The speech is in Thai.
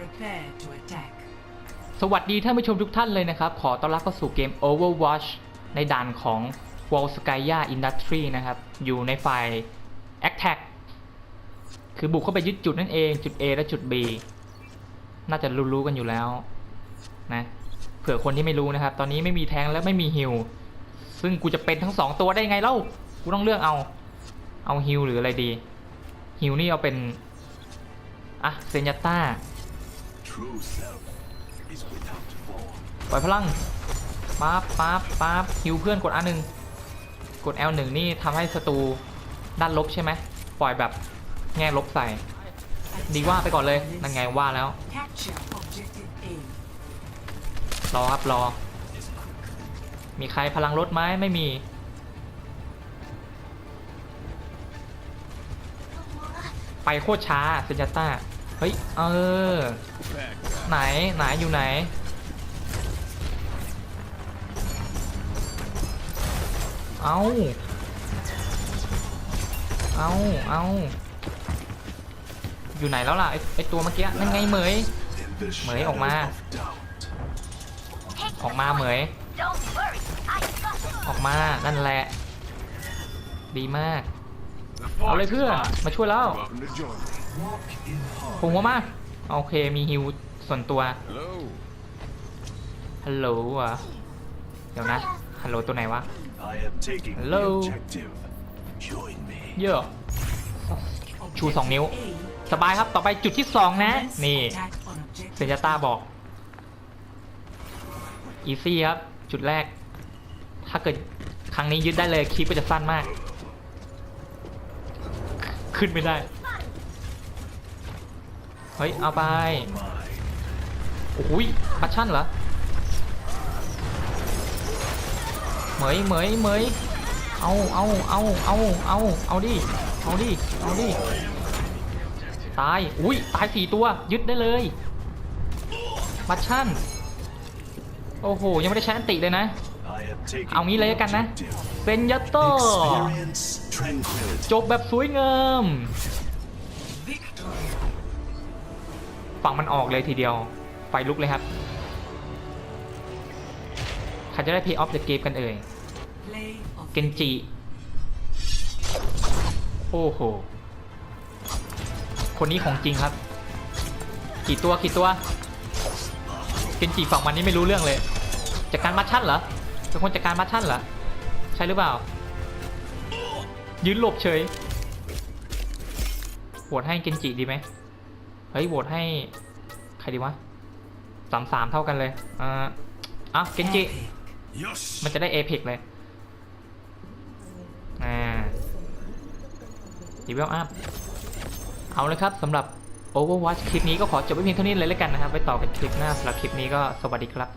Prepare to attack. สวัสดีท่านผู้ชมทุกท่านเลยนะครับ ขอต้อนรับเข้าสู่เกม Overwatch ในด่านของ w a l l s k y a Industry นะครับ อยู่ในฝ่าย Attack คือบุกเข้าไปยึดจุดนั่นเอง จุด A และจุด B น่าจะรู้ๆกันอยู่แล้วนะเผื่อคนที่ไม่รู้นะครับ ตอนนี้ไม่มีแทงและไม่มีฮิลซึ่งกูจะเป็นทั้งสองตัวได้ไงเล่า กูต้องเลือกเอา เอาฮิลหรืออะไรดีฮิลนี่เอาเป็น อะ เซนยาต้า ปล่อยพลังปั๊บปั๊บปั๊บฮิวเพื่อนกด R1 กด L1 นี่ทำให้ศัตรูด้านลบใช่ไหมปล่อยแบบแง่ลบใส่ ดีว่าไปก่อนเลยนั่นไงว่าแล้ว Capture objective A. รอครับรอ มีใครพลังลดไหมไม่มี ไปโคตรช้าเซนจาต้า เฮ้ย เออ ไหน ไหน อยู่ไหน เอาเอาเอาอยู่ไหนแล้วล่ะ ไอไอตัวเมื่อกี้ นั่นไงเหมย in the Mới ổng shadows ma. of doubt. ออกมาเหมย ออกมา นั่นแหละ ดีมาก เอาเลยเพื่อนมาช่วยแล้ว Welcome to join me. Walk in ผม harmony. หัวมาโอเคมีฮิวส่วนตัวฮัลโหลอะเดี๋ยวนะฮัลโหลตัวไหนวะ I am taking Hello. the objective. Join me. เยอะชูสองนิ้ว สบายครับต่อไปจุดที่สองนะ นี่เซนยาต้าบอกอีซี่ครับ จุดแรก ถ้าเกิดครั้งนี้ยึดได้เลยคลิปก็จะสั้นมาก ขึ้นไม่ได้ เฮ้ย เอาไป Mine. โอ้ยบัชชั่นเหรอ เหมยเหมยเหมยเอาเอาเอาเอาเอาเอาดิ เอาดิ เอาดิ ตาย อุ้ย ตายสี่ตัว ยึดได้เลยบัชชั่น โอ้โห ยังไม่ได้ใช้อันติเลยนะ I am taking เอางี้เลยแล้วกันนะ the objective. เซนยัตโต Experience tranquility. จบแบบสวยงาม victory ฝั่งมันออกเลยทีเดียว ไฟลุกเลยครับใครจะได้ Pay off the game กันเอ่ย เกนจิ โอ้โห คนนี้ของจริงครับ กี่ตัวกี่ตัว เกนจิฝั่งมันนี่ไม่รู้เรื่องเลยจัดการมัชชั่นเหรอ เป็นคนจัดการมัชชั่นเหรอ ใช่หรือเปล่า ยืนหลบเฉยโหวตให้เกนจิดีไหม เฮ้ยโหวตให้ ใครดีวะสามสามเท่ากันเลยอ่าอะเกนจิ epic. Yes. มันจะได้เอพิกเลย อ่าดีเวลอัพเอาเลยครับสำหรับ Overwatch คลิปนี้ก็ขอจบไว้เพียงเท่านี้เลยแล้วกันนะครับ ไปต่อกันคลิปหน้าสำหรับคลิปนี้ก็สวัสดีครับ